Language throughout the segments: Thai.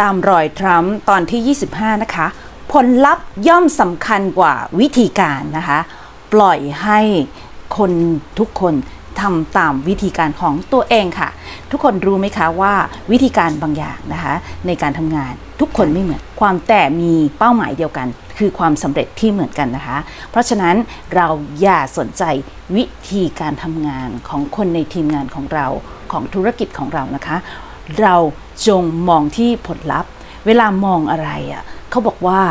ตามรอยทรัมป์ตอนที่ 25 นะคะ ผลลัพธ์ย่อมสำคัญกว่าวิธีการนะคะ ปล่อยให้คนทุกคนทำตามวิธีการของตัวเองค่ะ ทุกคนรู้ไหมคะว่าวิธีการบางอย่างนะคะ ในการทำงานทุกคนไม่เหมือน ความแต่มีเป้าหมายเดียวกัน คือความสำเร็จที่เหมือนกันนะคะ เพราะฉะนั้นเราอย่าสนใจวิธีการทำงานของคนในทีมงานของเราของธุรกิจของเรานะคะ เรา จงมองที่ผลลัพธ์ เวลามองอะไรอะเขาบอกว่า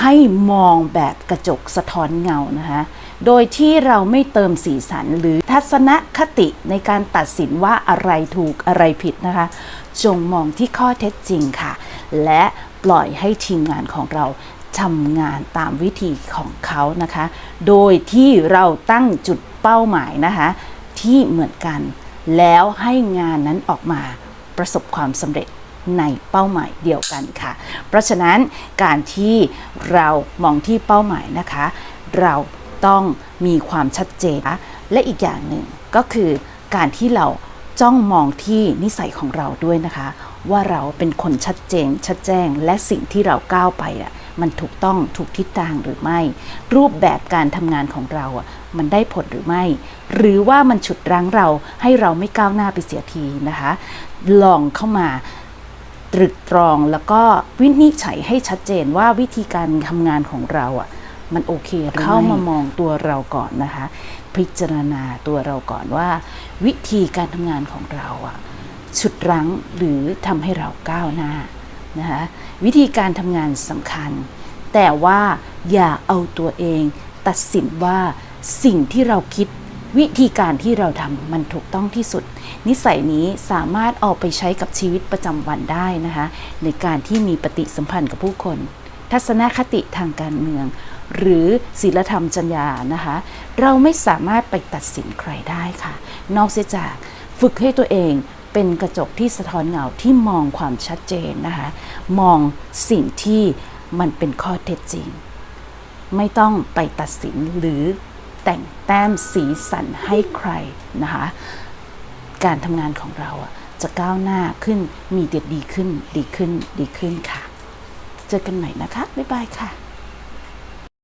ให้มองแบบกระจกสะท้อนเงานะคะโดยที่เราไม่เติมสีสันหรือทัศนคติในการตัดสินว่าอะไรถูกอะไรผิดนะคะ จงมองที่ข้อเท็จจริงค่ะ และปล่อยให้ทีมงานของเราทำงานตามวิธีของเขานะคะ โดยที่เราตั้งจุดเป้าหมายนะคะ ที่เหมือนกัน แล้วให้งานนั้นออกมา ประสบความสำเร็จในเป้าหมายเดียวกันค่ะ เพราะฉะนั้นการที่เรามองที่เป้าหมายนะคะ เราต้องมีความชัดเจน และอีกอย่างหนึ่งก็คือการที่เราจ้องมองที่นิสัยของเราด้วยนะคะ ว่าเราเป็นคนชัดเจนชัดแจ้ง และสิ่งที่เราก้าวไปอะ มันถูกต้องถูกทิศทางหรือไม่ รูปแบบการทำงานของเราอะมันได้ผลหรือไม่ หรือว่ามันฉุดรั้งเราให้เราไม่ก้าวหน้าไปเสียทีนะคะ ลองเข้ามาตรึกตรองแล้วก็วินิจฉัยให้ชัดเจนว่าวิธีการทำงานของเราอะมันโอเคหรือไม่เข้ามามองตัวเราก่อนนะคะ พิจารณาตัวเราก่อนว่า วิธีการทำงานของเราอะฉุดรั้งหรือทำให้เราก้าวหน้า นะคะวิธีการทำงานสำคัญ แต่ว่าอย่าเอาตัวเอง ตัดสินว่าสิ่งที่เราคิดวิธีการที่เราทำมันถูกต้องที่สุด นิสัยนี้สามารถเอาไปใช้กับชีวิตประจำวันได้นะคะในการที่มีปฏิสัมพันธ์กับผู้คน ทัศนคติทางการเมือง หรือศีลธรรมจรรยานะคะ เราไม่สามารถไปตัดสินใครได้ค่ะ นอกเสียจากฝึกให้ตัวเอง เป็นกระจกที่สะท้อนเงาที่มองความชัดเจนนะคะ มองสิ่งที่มันเป็นข้อเท็จจริง ไม่ต้องไปตัดสินหรือแต่งแต้มสีสันให้ใครนะคะ การทำงานของเราจะก้าวหน้าขึ้นมีแต่ดีขึ้นดีขึ้นดีขึ้นค่ะ เจอกันใหม่นะคะ บ๊ายบายค่ะ